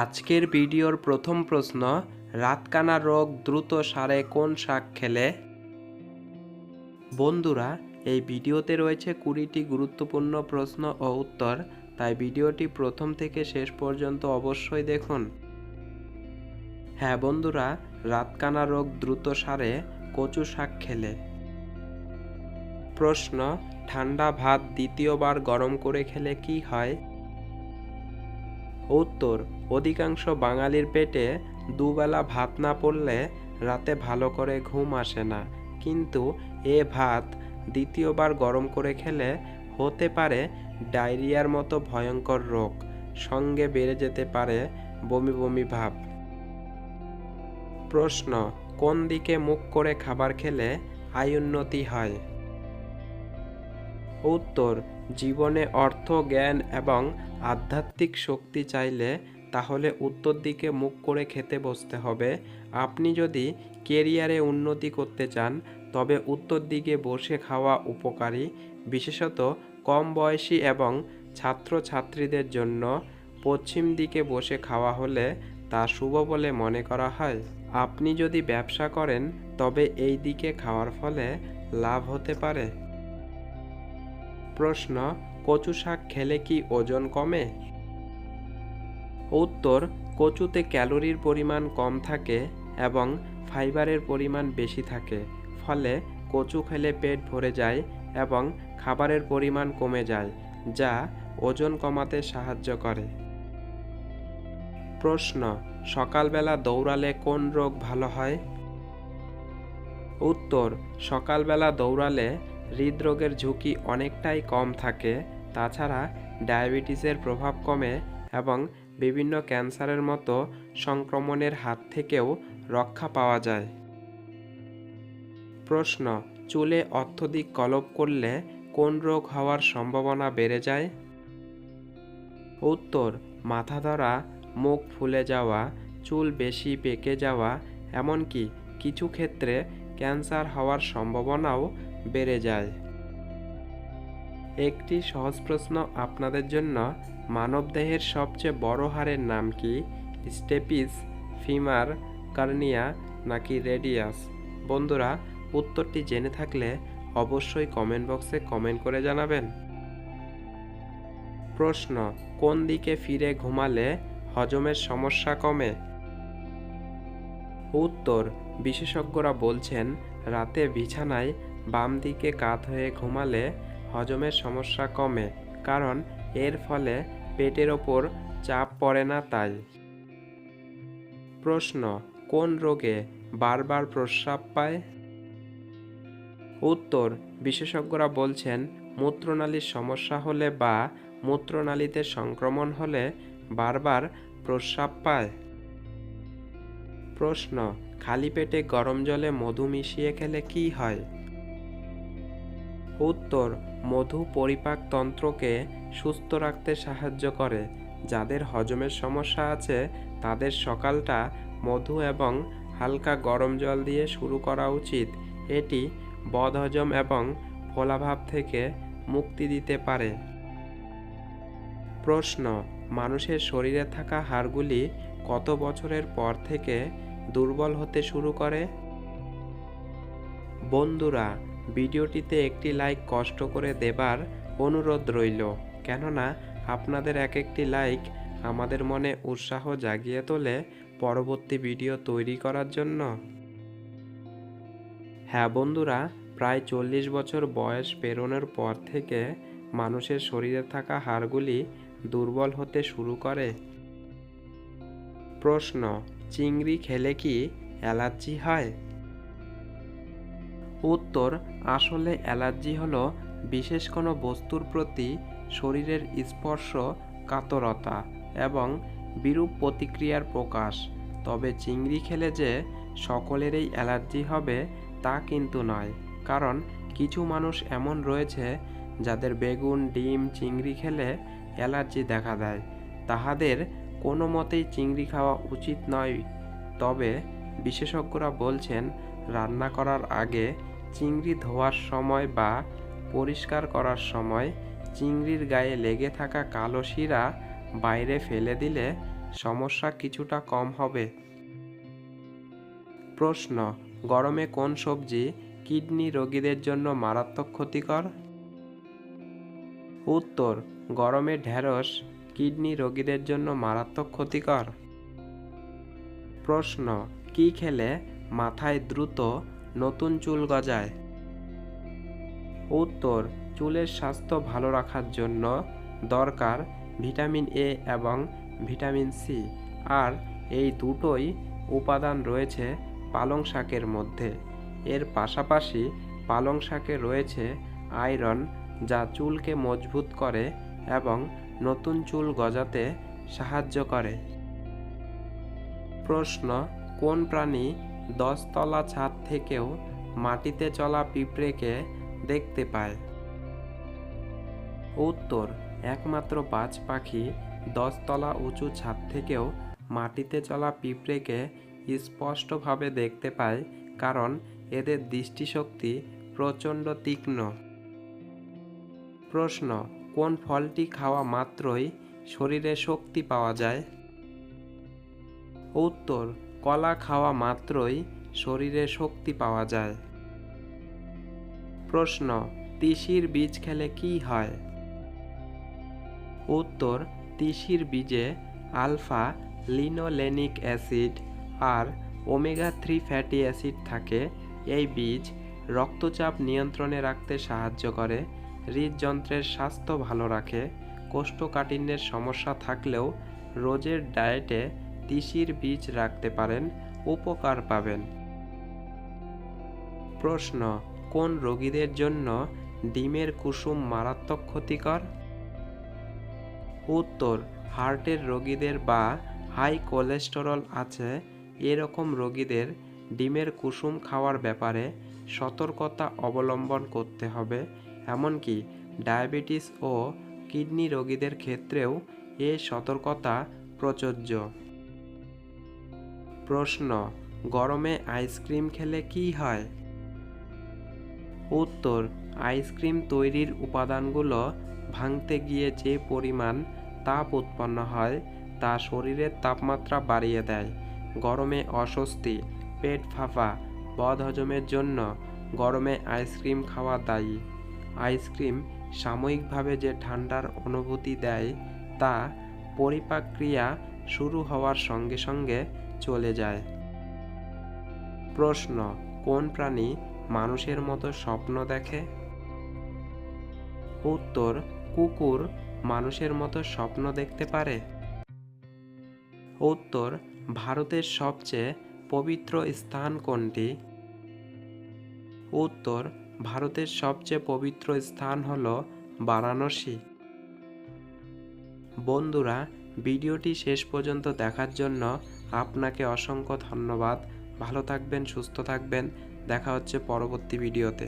আজকের ভিডিওর প্রথম প্রশ্ন, রাতকানা রোগ দ্রুত সারে কোন শাক খেলে? বন্ধুরা, এই ভিডিওতে রয়েছে কুড়িটি গুরুত্বপূর্ণ প্রশ্ন ও উত্তর, তাই ভিডিওটি প্রথম থেকে শেষ পর্যন্ত অবশ্যই দেখুন। হ্যাঁ বন্ধুরা, রাতকানা রোগ দ্রুত সারে কচু শাক খেলে। প্রশ্ন, ঠান্ডা ভাত দ্বিতীয়বার গরম করে খেলে কি হয়? উত্তর, অধিকাংশ বাঙালির পেটে দুবেলা ভাত না পড়লে রাতে ভালো করে ঘুম আসে না। কিন্তু এ ভাত দ্বিতীয়বার গরম করে খেলে হতে পারে ডায়রিয়ার মতো ভয়ঙ্কর রোগ, সঙ্গে বেড়ে যেতে পারে বমি বমি ভাব। প্রশ্ন, কোন দিকে মুখ করে খাবার খেলে আয় উন্নতি হয়? উত্তর জীবনে অর্থ, জ্ঞান এবং আধ্যাত্মিক শক্তি চাইলে তাহলে উত্তর দিকে মুখ করে খেতে বসতে হবে। আপনি যদি কেরিয়ারে উন্নতি করতে চান, তবে উত্তর দিকে বসে খাওয়া উপকারী, বিশেষত কম বয়সী এবং ছাত্রছাত্রীদের জন্য পশ্চিম দিকে বসে খাওয়া হলে তা শুভ বলে মনে করা হয়। আপনি যদি ব্যবসা করেন, তবে এই দিকে খাওয়ার ফলে লাভ হতে পারে। প্রশ্ন, কচু শাক খেলে কি ওজন কমে? উত্তর, কচুতে ক্যালোরির পরিমাণ কম থাকে এবং ফাইবারের পরিমাণ বেশি থাকে, ফলে কচু খেলে পেট ভরে যায় এবং খাবারের পরিমাণ কমে যায়, যা ওজন কমাতে সাহায্য করে। প্রশ্ন, সকালবেলা দৌড়ালে কোন রোগ ভালো হয়? উত্তর, সকালবেলা দৌড়ালে হৃদরোগের ঝুঁকি অনেকটাই কম থাকে, তাছাড়া ডায়াবেটিসের প্রভাব কমে এবং বিভিন্ন ক্যান্সারের মতো সংক্রমণের হাত থেকেও রক্ষা পাওয়া যায়। প্রশ্ন, চুলে অত্যধিক কলপ করলে কোন রোগ হওয়ার সম্ভাবনা বেড়ে যায়? উত্তর, মাথা ধরা, মুখ ফুলে যাওয়া, চুল বেশি পেকে যাওয়া, এমনকি কিছু ক্ষেত্রে ক্যান্সার হওয়ার সম্ভাবনাও বেড়ে যায়। একটি সহজ প্রশ্ন আপনাদের জন্য। মানবদেহের সবচেয়ে বড় হাড়ের নাম কি? স্টেপিস, ফিমার, কার্নিয়া নাকি রেডিয়াস? বন্ধুরা, উত্তরটি জেনে থাকলে অবশ্যই কমেন্ট বক্সে কমেন্ট করে জানাবেন। প্রশ্ন, কোন দিকে ফিরে ঘুমালে হজমের সমস্যা কমে? উত্তর, বিশেষজ্ঞরা বলছেন, রাতে বিছানায় বাম দিকে কাত হয়ে ঘুমালে হজমের সমস্যা কমে, কারণ এর ফলে পেটের ওপর চাপ পড়ে না তাই। প্রশ্ন, কোন রোগে বারবার প্রস্রাব পায়? উত্তর, বিশেষজ্ঞরা বলছেন মূত্রনালীর সমস্যা হলে বা মূত্রনালীতে সংক্রমণ হলে বারবার প্রস্রাব পায়। প্রশ্ন, খালি পেটে গরম জলে মধু মিশিয়ে খেলে কি হয়? উত্তর, মধু পরিপাক তন্ত্রকে সুস্থ রাখতে সাহায্য করে, যাদের হজমের সমস্যা আছে তাদের সকালটা মধু এবং হালকা গরম জল দিয়ে শুরু করা উচিত। এটি বদহজম এবং ফোলাভাব থেকে মুক্তি দিতে পারে। প্রশ্ন, মানুষের শরীরে থাকা হাড়গুলি কত বছরের পর থেকে দুর্বল হতে শুরু করে? বন্ধুরা ভিডিওটিতে একটি লাইক কষ্ট করে দেবার অনুরোধ রইল। কেননা, আপনাদের এক একটি লাইক আমাদের মনে উৎসাহ জাগিয়ে তোলে পরবর্তী ভিডিও তৈরি করার জন্য। হ্যাঁ বন্ধুরা, প্রায় চল্লিশ বছর বয়স পেরোনোর পর থেকে মানুষের শরীরে থাকা হাড়গুলি দুর্বল হতে শুরু করে। প্রশ্ন, চিংড়ি খেলে কি অ্যালার্জি হয়? উত্তর, আসলে অ্যালার্জি হলো বিশেষ কোনো বস্তুর প্রতি শরীরের স্পর্শ, কাতরতা এবং বিরূপ প্রতিক্রিয়ার প্রকাশ। তবে চিংড়ি খেলে যে সকলেরই অ্যালার্জি হবে তা কিন্তু নয়, কারণ কিছু মানুষ এমন রয়েছে যাদের বেগুন, ডিম, চিংড়ি খেলে অ্যালার্জি দেখা দেয়। তাহাদের কোনো মতেই চিংড়ি খাওয়া উচিত নয়। তবে বিশেষজ্ঞরা বলছেন, রান্না করার আগে চিংড়ি ধোয়ার সময় বা পরিষ্কার করার সময় চিংড়ির গায়ে লেগে থাকা কালো শিরা বাইরে ফেলে দিলে সমস্যা কিছুটা কম হবে। প্রশ্ন, গরমে কোন সবজি কিডনি রোগীদের জন্য মারাত্মক ক্ষতিকর? উত্তর, গরমে ঢ্যাঁড়স কিডনি রোগীদের জন্য মারাত্মক ক্ষতিকর। প্রশ্ন, কি খেলে মাথায় দ্রুত নতুন চুল গজায়। উত্তর, চুলের স্বাস্থ্য ভালো রাখার জন্য দরকার ভিটামিন এ এবং ভিটামিন সি আর এই দুটোই উপাদান রয়েছে পালং শাকের মধ্যে। এর পাশাপাশি পালং শাকে রয়েছে আয়রন যা চুলকে মজবুত করে এবং নতুন চুল গজাতে সাহায্য করে। প্রশ্ন, কোন প্রাণী দশতলা ছাদ থেকেও মাটিতে চলা পিঁপড়েকে দেখতে পায়। উত্তর, একমাত্র বাজ পাখি দশতলা উঁচু ছাদ থেকেও মাটিতে চলা পিঁপড়েকে স্পষ্টভাবে দেখতে পায় কারণ এদের দৃষ্টিশক্তি প্রচণ্ড তীক্ষ্ণ। প্রশ্ন, কোন ফলটি খাওয়া মাত্রই শরীরে শক্তি পাওয়া যায়? উত্তর কলা খাওয়া মাত্রই শরীরে শক্তি পাওয়া যায়। প্রশ্ন, তিসির বীজ খেলে কি হয়? উত্তর, তিসির বীজে আলফা, লিনোলেনিক অ্যাসিড আর ওমেগা থ্রি ফ্যাটি অ্যাসিড থাকে। এই বীজ রক্তচাপ নিয়ন্ত্রণে রাখতে সাহায্য করে, হৃদযন্ত্রের স্বাস্থ্য ভালো রাখে, কোষ্ঠকাঠিন্যের সমস্যা থাকলেও রোজের ডায়েটে তিসির বীজ রাখতে পারেন, উপকার পাবেন। প্রশ্ন, কোন রোগীদের জন্য ডিমের কুসুম মারাত্মক ক্ষতিকর? উত্তর, হার্টের রোগীদের বা হাই কোলেস্টেরল আছে, এরকম রোগীদের ডিমের কুসুম খাওয়ার ব্যাপারে সতর্কতা অবলম্বন করতে হবে, এমনকি ডায়াবেটিস ও কিডনি রোগীদের ক্ষেত্রেও এ সতর্কতা প্রযোজ্য। প্রশ্ন, গরমে আইসক্রিম খেলে কি হয়? উত্তর, আইসক্রিম তৈরির উপাদানগুলো ভাঙতে গিয়ে যে পরিমাণ তাপ উৎপন্ন হয় তা শরীরের তাপমাত্রা বাড়িয়ে দেয়। গরমে অস্বস্তি, পেট ফাঁপা, বদহজমের জন্য গরমে আইসক্রিম খাওয়া দায়ী। আইসক্রিম সাময়িকভাবে যে ঠান্ডার অনুভূতি দেয় তা পরিপাক ক্রিয়া শুরু হওয়ার সঙ্গে সঙ্গে চলে যায়। প্রশ্ন, কোন প্রাণী মানুষের মতো স্বপ্ন দেখে? উত্তর, কুকুর মানুষের মতো স্বপ্ন দেখতে পারে। উত্তর, ভারতের সবচেয়ে পবিত্র স্থান কোনটি? উত্তর, ভারতের সবচেয়ে পবিত্র স্থান হল বারাণসী। বন্ধুরা, ভিডিওটি শেষ পর্যন্ত দেখার জন্য আপনাকে অসংখ্য ধন্যবাদ। ভালো থাকবেন সুস্থ থাকবেন। দেখা হচ্ছে পরবর্তী ভিডিওতে।